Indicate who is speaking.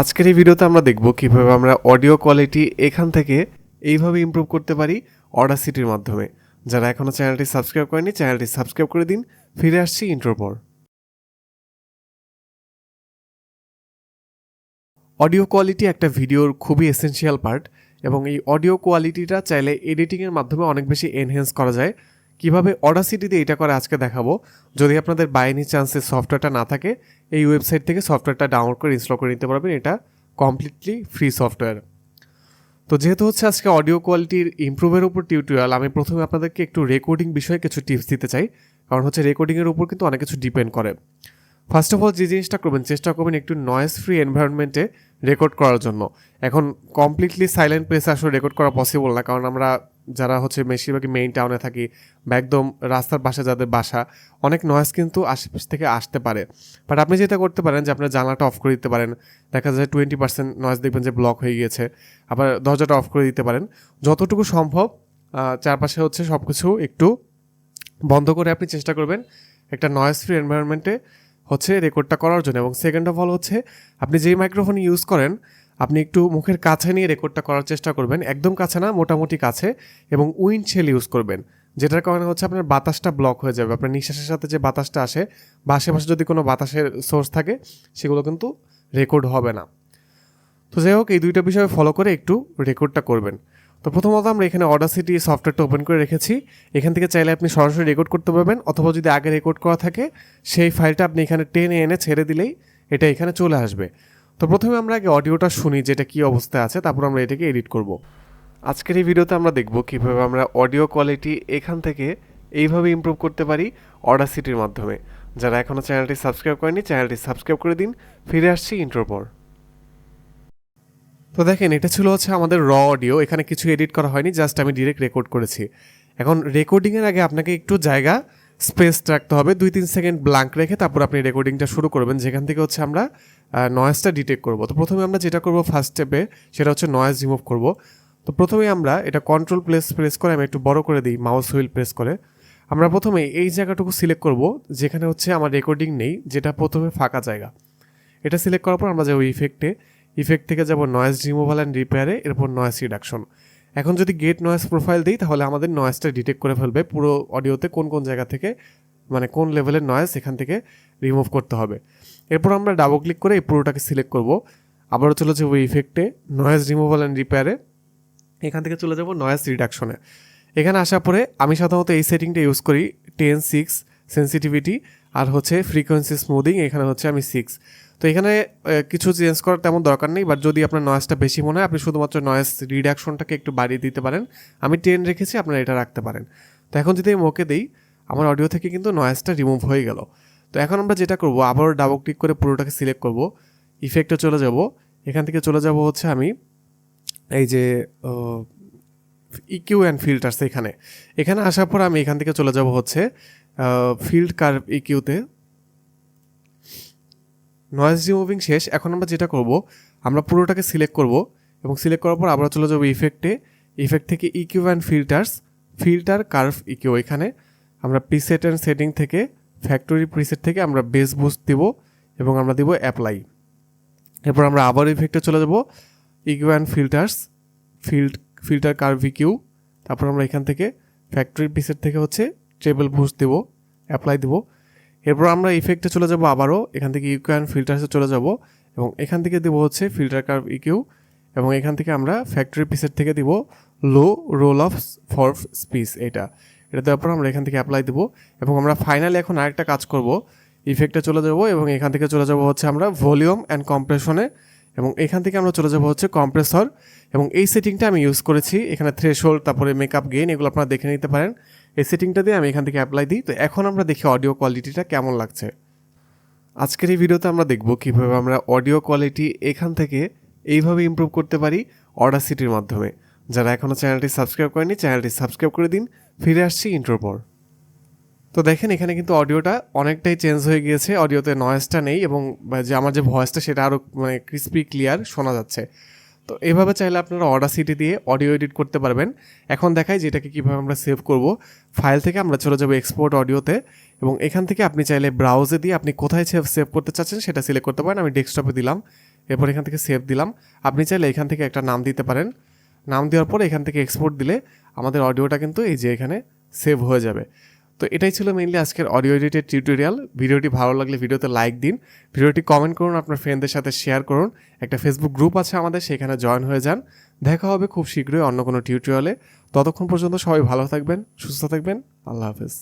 Speaker 1: আজকের এই ভিডিওতে আমরা দেখব কীভাবে আমরা অডিও কোয়ালিটি এখান থেকে এইভাবে ইমপ্রুভ করতে পারি অডাসিটির মাধ্যমে। যারা এখনও চ্যানেলটি সাবস্ক্রাইব করেনি চ্যানেলটি সাবস্ক্রাইব করে দিন। ফিরে আসছি ইন্ট্রোর পর। অডিও কোয়ালিটি একটা ভিডিওর খুবই এসেনশিয়াল পার্ট এবং এই অডিও কোয়ালিটিটা চাইলে এডিটিংয়ের মাধ্যমে অনেক বেশি এনহেন্স করা যায়। কীভাবে অডাসিটিতে এটা করে আজকে দেখাবো। যদি আপনাদের বাই এনি চান্সে সফটওয়্যারটা না থাকে, এই ওয়েবসাইট থেকে সফটওয়্যারটা ডাউনলোড করে ইনস্টল করে নিতে পারবেন। এটা কমপ্লিটলি ফ্রি সফটওয়্যার তো যেহেতু হচ্ছে আজকে অডিও কোয়ালিটির ইমপ্রুভের উপর টিউটোরিয়াল আমি প্রথমে আপনাদেরকে একটু রেকর্ডিং বিষয়ে কিছু টিপস দিতে চাই। কারণ হচ্ছে রেকর্ডিংয়ের উপর কিন্তু অনেক কিছু ডিপেন্ড করে। ফার্স্ট অফ অল যে জিনিসটা করবেন, চেষ্টা করবেন একটু নয়েজ ফ্রি এনভায়রনমেন্টে রেকর্ড করার জন্য। এখন কমপ্লিটলি সাইলেন্ট প্লেসে আসলে রেকর্ড করা পসিবল না, কারণ আমরা যারা হচ্ছে বেশিরভাগই মেইন টাউনে থাকি বা একদম রাস্তার পাশে যাদের বাসা, অনেক নয়েজ কিন্তু আশেপাশ থেকে আসতে পারে। বাট আপনি যেটা করতে পারেন যে আপনার জানলাটা অফ করে দিতে পারেন। দেখা যায় টোয়েন্টি পার্সেন্ট নয়েজ দেখবেন যে ব্লক হয়ে গিয়েছে। আবার দরজাটা অফ করে দিতে পারেন। যতটুকু সম্ভব চারপাশে হচ্ছে সব কিছু একটু বন্ধ করে আপনি চেষ্টা করবেন একটা নয়েজ ফ্রি এনভায়রনমেন্টে হচ্ছে রেকর্ডটা করার জন্য। এবং সেকেন্ড অফ অল হচ্ছে, আপনি যেই মাইক্রোফোন ইউজ করেন আপনি একটু মুখের কাছে নিয়ে রেকর্ডটা করার চেষ্টা করবেন। একদম কাছে না, মোটামুটি কাছে। এবং উইন্ড শেল ইউজ করবেন। যেটার কারণে হচ্ছে আপনার বাতাসটা ব্লক হয়ে যাবে। আপনার নিঃশ্বাসের সাথে যে বাতাসটা আসে বা আশেপাশে যদি কোনো বাতাসের সোর্স থাকে, সেগুলো কিন্তু রেকর্ড হবে না। তো যাই হোক, এই দুইটা বিষয় ফলো করে একটু রেকর্ডটা করবেন। তো প্রথমত আমরা এখানে অডাসিটি সফটওয়্যারটা ওপেন করে রেখেছি। এখান থেকে চাইলে আপনি সরাসরি রেকর্ড করতে পারবেন, অথবা যদি আগে রেকর্ড করা থাকে, সেই ফাইলটা আপনি এখানে টেনে এনে ছেড়ে দিলেই এটা এখানে চলে আসবে। তো প্রথমে আমরা আগে অডিওটা শুনি যেটা কী অবস্থায় আছে, তারপর আমরা এটাকে এডিট করব। আজকের এই ভিডিওতে আমরা দেখব কীভাবে আমরা অডিও কোয়ালিটি এখান থেকে এইভাবে ইমপ্রুভ করতে পারি অডাসিটির মাধ্যমে। যারা এখনও চ্যানেলটি সাবস্ক্রাইব করেনি চ্যানেলটি সাবস্ক্রাইব করে দিন। ফিরে আসছি ইন্ট্রোর পর। তো দেখেন, এটা ছিল হচ্ছে আমাদের র অডিও এখানে কিছু এডিট করা হয়নি জাস্ট আমি ডিরেক্ট রেকর্ড করেছি। এখন রেকর্ডিংয়ের আগে আপনাকে একটু জায়গা স্পেস রাখতে হবে, দুই তিন সেকেন্ড ব্ল্যাঙ্ক রেখে তারপর আপনি রেকর্ডিংটা শুরু করবেন। যেখান থেকে হচ্ছে আমরা নয়েজটা ডিটেক্ট করব। তো প্রথমে আমরা যেটা করব ফার্স্ট স্টেপে সেটা হচ্ছে নয়েজ রিমুভ করব। তো প্রথমে আমরা এটা কন্ট্রোল প্লেস প্রেস করে আমি একটু বড় করে দিই মাউস হুইল প্রেস করে। আমরা প্রথমে এই জায়গাটুকু সিলেক্ট করব, যেখানে হচ্ছে আমার রেকর্ডিং নেই, যেটা প্রথমে ফাঁকা জায়গা। এটা সিলেক্ট করার পর আমরা যাব ইফেক্টে ইফেক্ট থেকে যাব নয়েজ রিমুভাল অ্যান্ড রিপেয়ারে এরপর নয়েজ রিডাকশন এখন যদি গেট নয়েজ প্রোফাইল দিই, তাহলে আমাদের নয়েজটা ডিটেক্ট করে ফেলবে পুরো অডিওতে কোন কোন জায়গা থেকে মানে কোন লেভেলের নয়েজ এখান থেকে রিমুভ করতে হবে। এরপর আমরা ডাবল ক্লিক করে এই পুরোটাকে সিলেক্ট করব। আবারও চলে যাব ইফেক্টে নয়েজ রিমুভাল অ্যান্ড রিপেয়ারে এখান থেকে চলে যাব নয়েজ রিডাকশনে এখানে আসার পরে আমি সাধারণত এই সেটিংটা ইউজ করি টেন সিক্স সেন্সিটিভিটি আর হচ্ছে ফ্রিকোয়েন্সি স্মুদিং এখানে হচ্ছে আমি সিক্স তো এখানে কিছু চেঞ্জ করার তেমন দরকার নেই বাট যদি আপনার নয়েজটা বেশি মনে হয়, আপনি শুধুমাত্র নয়েজ রিডাকশনটাকে একটু বাড়িয়ে দিতে পারেন। আমি টেন রেখেছি, আপনারা এটা রাখতে পারেন। তো এখন যদি আমি ওকে দিই, আমার অডিও থেকে কিন্তু নয়েজটা রিমুভ হয়ে গেল। তো এখন আমরা যেটা করব আবারও ডাবল ক্লিক করে পুরোটাকে সিলেক্ট করব। ইফেক্টে চলে যাব। এখান থেকে চলে যাব হচ্ছে আমি এই যে ইকিউ অ্যান্ড ফিল্টার্স এখানে। এখানে আসার পর আমি এখান থেকে চলে যাব হচ্ছে ফিল্ড কার্ভ ইকিউতে নয়েজ রিমুভিং শেষ। এখন আমরা যেটা করব, আমরা পুরোটাকে সিলেক্ট করব এবং সিলেক্ট করার পর আবার চলে যাব ইফেক্টে ইফেক্ট থেকে EQ and filters filter curve EQ এখানে। আমরা প্রিসেট অ্যান্ড সেটিং থেকে ফ্যাক্টরি প্রিসেট থেকে আমরা বেস বুস্ট দিব এবং আমরা দিব অ্যাপ্লাই এরপর আমরা আবার ইফেক্টে চলে যাব। EQ and filters field filter curve EQ তারপর আমরা এখান থেকে ফ্যাক্টরি পিসের থেকে হচ্ছে ট্রেবল বুস্ট দেবো অ্যাপ্লাই দেবো। এরপর আমরা ইফেক্টে চলে যাব আবারও। এখান থেকে ইউকিউ অ্যান্ড ফিল্টার্সে চলে যাব এবং এখান থেকে দেবো হচ্ছে ফিল্টার কার্ভ ইকিউ এবং এখান থেকে আমরা ফ্যাক্টরি পিসের থেকে দিব low roll off for speech এটা। এটা দেওয়ার পর আমরা এখান থেকে অ্যাপ্লাই দেবো এবং আমরা ফাইনালি এখন আরেকটা কাজ করব। ইফেক্টে চলে যাব এবং এখান থেকে চলে যাব হচ্ছে আমরা ভলিউম অ্যান্ড কম্প্রেশনে এবং এখান থেকে আমরা চলে যাব হচ্ছে কম্প্রেসর এবং এই সেটিংটা আমি ইউজ করেছি। এখানে থ্রেশোল্ড তারপরে মেকআপ গেইন এগুলো আপনারা দেখে নিতে পারেন। এই সেটিংটা দিয়ে আমি এখান থেকে অ্যাপ্লাই দিই। তো এখন আমরা দেখি অডিও কোয়ালিটিটা কেমন লাগছে। আজকের এই ভিডিওতে আমরা দেখব কীভাবে আমরা অডিও কোয়ালিটি এখান থেকে এইভাবে ইমপ্রুভ করতে পারি অডাসিটির মাধ্যমে। যারা এখনও চ্যানেলটি সাবস্ক্রাইব করেনি চ্যানেলটি সাবস্ক্রাইব করে দিন। ফিরে আসছি ইন্ট্রোর পর। তো দেখেন, এখানে কিন্তু অডিওটা অনেকটাই চেঞ্জ হয়ে গিয়েছে। অডিওতে নয়েজটা নেই এবং যে আমার যে ভয়েসটা সেটা আরও মানে ক্রিস্পি ক্লিয়ার শোনা যাচ্ছে। তো এভাবে চাইলে আপনারা অডাসিটি দিয়ে অডিও এডিট করতে পারবেন। এখন দেখাই যে এটাকে কীভাবে আমরা সেভ করব। ফাইল থেকে আমরা চলে যাব এক্সপোর্ট অডিওতে এবং এখান থেকে আপনি চাইলে ব্রাউজে দিয়ে আপনি কোথায় সেভ সেভ করতে চাচ্ছেন সেটা সিলেক্ট করতে পারেন। আমি ডেস্কটপে দিলাম। এরপর এখান থেকে সেভ দিলাম। আপনি চাইলে এখান থেকে একটা নাম দিতে পারেন। নাম দেওয়ার পর এখান থেকে এক্সপোর্ট দিলে আমাদের অডিওটা কিন্তু এই যে এখানে সেভ হয়ে যাবে। তো এটাই ছিল মেইনলি আজকের অডিও এডিটের টিউটোরিয়াল ভিডিওটি ভালো লাগলে ভিডিওতে লাইক দিন। ভিডিওটি কমেন্ট করুন, আপনার ফ্রেন্ডদের সাথে শেয়ার করুন। একটা ফেসবুক গ্রুপ আছে আমাদের, সেখানে জয়েন হয়ে যান। দেখা হবে খুব শীঘ্রই অন্য কোনো টিউটোরিয়ালে ততক্ষণ পর্যন্ত সবাই ভালো থাকবেন, সুস্থ থাকবেন। আল্লাহ হাফেজ।